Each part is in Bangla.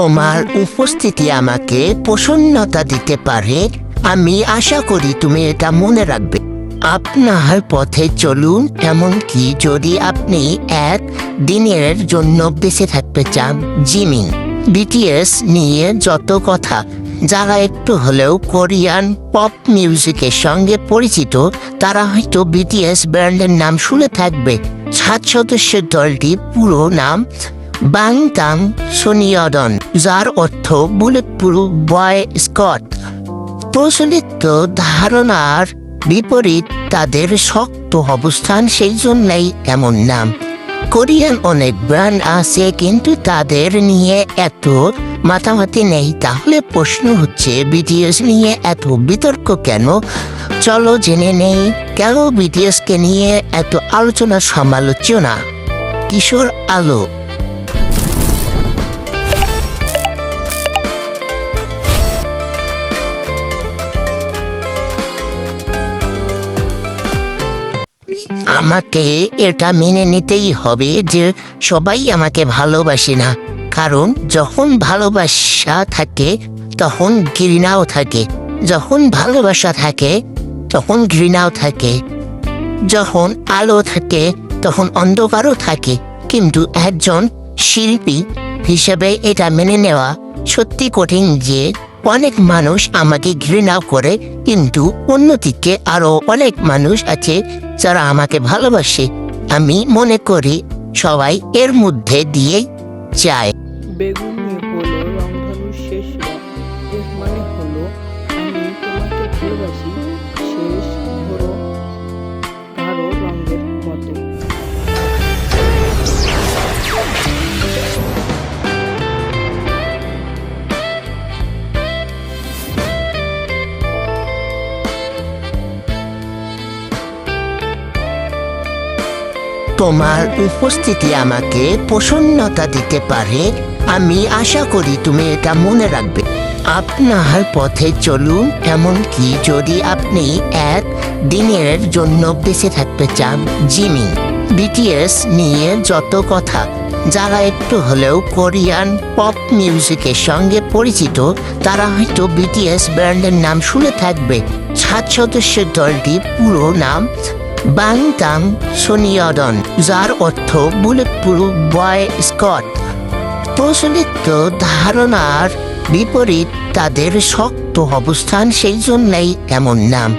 তোমার উপস্থিতি আমাকে প্রসন্নতা দিতে পারে, আমি আশা করি তুমি এটা মনে রাখবে। আপনার পথে চলুন, এমনকি যদি আপনি এক দিনের জন্য বেঁচে থাকতে চান, জিমিন। বিটিএস নিয়ে যত কথা, যারা একটু হলেও কোরিয়ান পপ মিউজিকের সঙ্গে পরিচিত, তারা হয়তো বিটিএস ব্র্যান্ডের নাম শুনে থাকবে। সাত সদস্যের দলটি পুরো নাম বাংতাং সোনিয়দন, যার অর্থ বুলেট প্রুফ বয় স্কট প্রচলিত ধারণার বিপরীত তাদের শক্ত অবস্থান সেই জন্যই এমন নাম। কোরিয়ান অনেক ব্র্যান্ড আছে, কিন্তু তাদের নিয়ে এত মাতামাতি নেই। তাহলে প্রশ্ন হচ্ছে, বিটিএস নিয়ে এত বিতর্ক কেন? চলো জেনে নেই, কেন বিটিএসকে নিয়ে এত আলোচনা সমালোচনা কিশোর আলো আমাকে এটা মেনে নিতেই হবে যে সবাই আমাকে ভালোবাসে না। কারণ যখন ভালোবাসা থাকে, তখন ঘৃণাও থাকে। যখন ভালোবাসা থাকে, তখন ঘৃণাও থাকে। যখন আলো থাকে, তখন অন্ধকারও থাকে। কিন্তু একজন শিল্পী হিসেবে এটা মেনে নেওয়া সত্যি কঠিন যে অনেক মানুষ আমাকে ঘৃণা করে, কিন্তু অন্যদিকে আরও অনেক মানুষ আছে যারা আমাকে ভালোবাসে। আমি মনে করি সবাই এর মধ্যে দিয়ে যায়। শেষ মানে হলো তোমার উপস্থিতি আমাকে প্রসন্নতা দিতে পারে, আমি আশা করি তুমি এটা মনে রাখবে। আপনার পথে চলুন, এমনকি যদি আপনি এক দিনের জন্য বেঁচে থাকতে চান, জিমি, বিটিএস নিয়ে যত কথা, যারা একটু হলেও কোরিয়ান পপ মিউজিকের সঙ্গে পরিচিত, তারা হয়তো বিটিএস ব্র্যান্ডের নাম শুনে থাকবে। সাত সদস্যের দলটি পুরো নাম বাংতাং সোনিয়দন যার অর্থ বুলেট প্রুফ বয় স্কট প্রচলিত ধারণার বিপরীত তাদের শক্ত অবস্থান সেই জন্যই এমন নাম।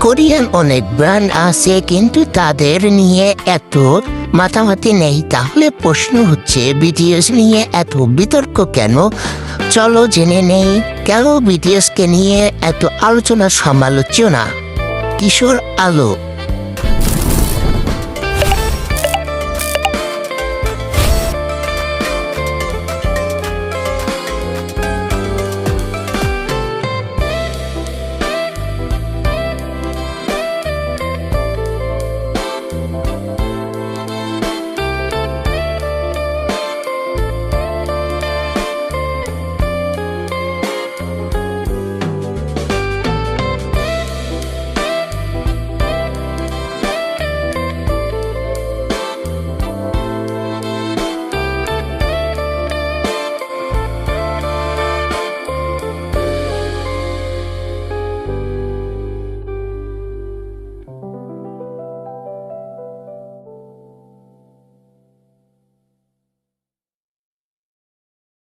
কোরিয়ান অনেক ব্র্যান্ড আছে, কিন্তু তাদের নিয়ে এত মাতামাতি নেই। তাহলে প্রশ্ন হচ্ছে, বিটিএস নিয়ে এত বিতর্ক কেন? চলো জেনে নেই, কেন বিটিএসকে নিয়ে এত আলোচনা সমালোচনা কিশোর আলো